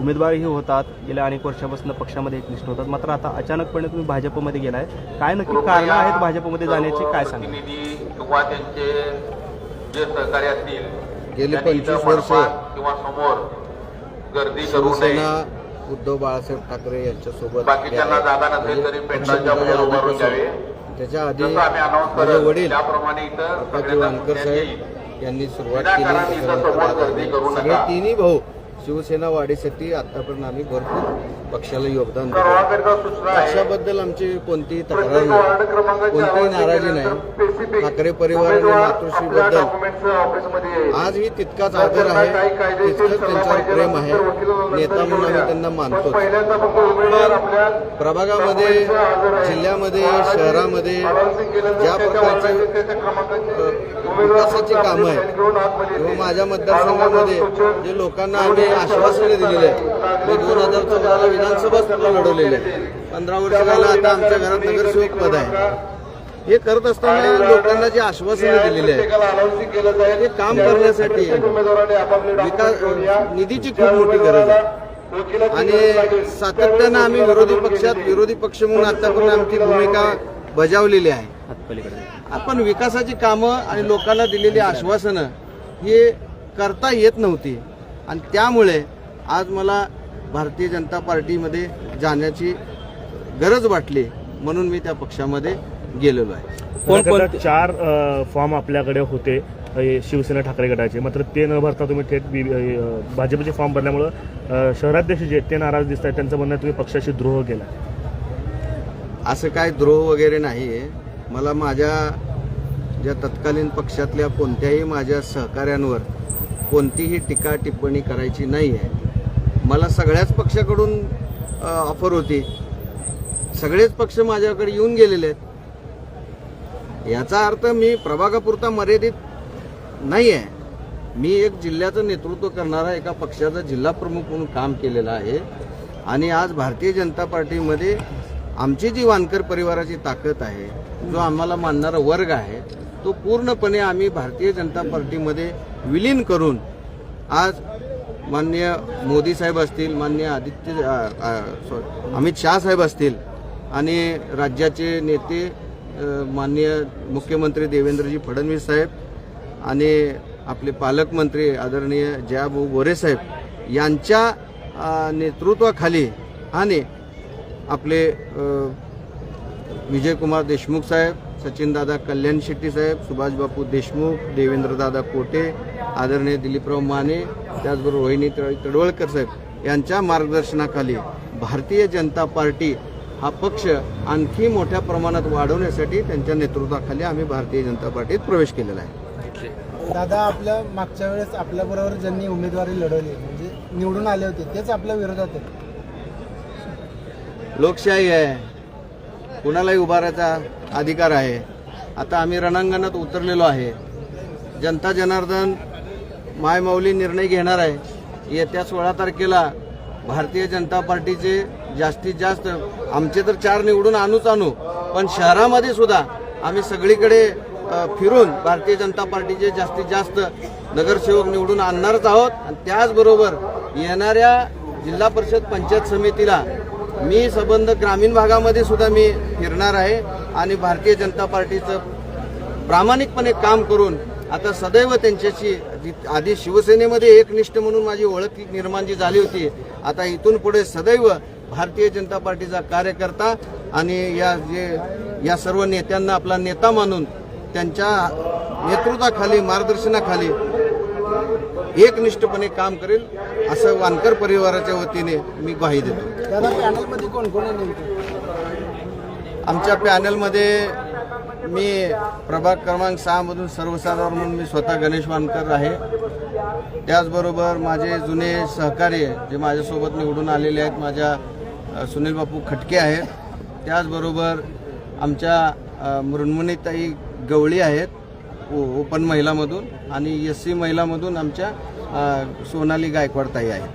उमेदवारही होतात. गेल्या अनेक वर्षापासून पक्षामध्ये एकनिष्ठ होतात. मात्र आता अचानकपणे तुम्ही भाजपमध्ये गेलाय. काय नक्की कारणं आहेत भाजपमध्ये जाण्याची? काय सांगा किंवा त्यांचे जे सहकारी असतील गेली 25 वर्षे किंवा समोर गर्दी करू नये. उद्धव बाळासाहेब ठाकरे यांच्यासोबत बाकीच्यांना जागा नसेल तरी पेंटाच्या बाहेर उभारून द्यावे. त्याच्या आधी माझे करत वडील त्याप्रमाणे इथं वानकर. साहेब यांनी सुरुवात केली. सगळे नका. तिन्ही भाऊ शिवसेना वाढीसाठी आतापर्यंत आम्ही भरपूर पक्षाला योगदान दिलं पक्षाबद्दल आमची कोणतीही तक्रार नाही कोणतीही नाराजी नाही ठाकरे परिवार आणि मातोश्रीबद्दल. आजही तितकाच आदर आहे तितकंच त्यांच्यावर प्रेम आहे नेता म्हणून आम्ही. त्यांना मानतो प्रभागामध्ये. जिल्ह्यामध्ये शहरामध्ये ज्या प्रकारचे विकासाची कामं आहेत किंवा. माझ्या मतदारसंघामध्ये जे लोकांना आम्ही आश्वासने दिलेले आहे मी दोन हजार चौदाला विधानसभा सुद्धा लढवलेले आहे. पंधरा वर्ष झालं आता आमच्या घरात नगरसेवक पद आहे. हे करत असताना लोकांना जे आश्वासने दिलेली आहे ते काम करण्यासाठी विकास निधीची खूप मोठी गरज आहे. आणि सातत्यानं आम्ही विरोधी पक्षात विरोधी पक्ष म्हणून आतापर्यंत आमची भूमिका बजावलेली आहे. आपण विकासाची कामं आणि लोकांना दिलेली आश्वासनं हे करता येत नव्हती. आणि त्यामुळे आज मला भारतीय जनता पार्टीमध्ये जाण्याची गरज वाटली म्हणून मी त्या पक्षामध्ये गेलेलो आहे. चार फॉर्म आपल्याकडे होते शिवसेना ठाकरे गटाचे. मात्र ते न भरता तुम्ही थेट भाजपचे फॉर्म भरल्यामुळं शहराध्यक्ष जे आहेत ते नाराज दिसत आहेत. त्यांचं म्हणणं तुम्ही पक्षाशी द्रोह केला. असं काय द्रोह वगैरे नाही आहे मला माझ्या ज्या तत्कालीन पक्षातल्या कोणत्याही माझ्या सहकाऱ्यांवर कोणतीही टीका टिप्पणी करायची नाही आहे मला सगळ्याच पक्षाकडून ऑफर होती. सगळेच पक्ष माझ्याकडे येऊन गेलेले आहेत. याचा अर्थ मी प्रभागापुरता मर्यादित नाही आहे मी एक जिल्ह्याचं नेतृत्व करणारा एका पक्षाचा जिल्हा प्रमुख म्हणून काम केलेलं आहे. आणि आज भारतीय जनता पार्टीमध्ये आमची जी वानकर परिवाराची ताकद आहे जो आम्हाला मानणारा वर्ग आहे तो पूर्णपणे आम्ही भारतीय जनता पार्टीमध्ये विलीन करून आज माननीय मोदी साहेब असतील माननीय आदित्य सॉरी, अमित शहा साहेब असतील आणि राज्याचे नेते माननीय मुख्यमंत्री देवेंद्रजी फडणवीस साहेब आणि आपले पालकमंत्री आदरणीय जयाभाऊ गोरे साहेब यांच्या नेतृत्वाखाली आणि आपले विजयकुमार देशमुख साहेब सचिनदादा कल्याण शेट्टी साहेब सुभाषबापू देशमुख देवेंद्रदादा कोटे आदरणीय दिलीपराव माने त्याचबरोबर रोहिणी तडवळकर साहेब यांच्या मार्गदर्शनाखाली भारतीय जनता पार्टी हा पक्ष आणखी मोठ्या प्रमाणात वाढवण्यासाठी त्यांच्या नेतृत्वाखाली आम्ही भारतीय जनता पार्टीत प्रवेश केलेला आहे. दादा आपल्या मागच्या वेळेस आपल्या बरोबर ज्यांनी उमेदवारी लढवली म्हणजे निवडून आले होते तेच आपल्या विरोधात लोकशाही आहे. कुणालाही उभारायचा अधिकार आहे. आता आम्ही रणांगणात उतरलेलो आहे. जनता जनार्दन मायमाऊली निर्णय घेणार आहे. येत्या सोळा तारखेला भारतीय जनता पार्टीचे जास्तीत जास्त आमचे तर चार निवडून आणूच आणू पण शहरामध्ये सुद्धा आम्ही सगळीकडे फिरून भारतीय जनता पार्टीचे जास्तीत जास्त नगरसेवक निवडून आणणारच आहोत. आणि त्याचबरोबर येणाऱ्या जिल्हा परिषद पंचायत समितीला मी संबंध ग्रामीण भागामध्ये सुद्धा मी फिरणार आहे आणि भारतीय जनता पार्टीचं प्रामाणिकपणे काम करून आता सदैव त्यांच्याशी आधी शिवसेनेमध्ये एकनिष्ठ म्हणून माझी ओळख निर्माण जी झाली होती. आता इथून पुढे सदैव भारतीय जनता पार्टीचा कार्यकर्ता आणि या जे या सर्व नेत्यांना आपला नेता मानून त्यांच्या नेतृत्वाखाली मार्गदर्शनाखाली एकनिष्ठपणे काम करेल असं वानकर परिवाराच्या वतीने मी ग्वाही देतो. कोण कोण आमच्या पॅनलमध्ये मी प्रभाग क्रमांक सहामधून सर्वसाधारण म्हणून मी स्वतः गणेश वानकर आहे. त्याचबरोबर माझे जुने सहकारी जे माझ्यासोबत निवडून आलेले आहेत माझ्या सुनील बापू खटके आहेत. त्याचबरोबर आमच्या मृण्मणीताई गवळी आहेत. ओ- ओपन महिलामधून आणि एस सी महिलामधून आमच्या सोनाली गायकवाड ताई आहेत.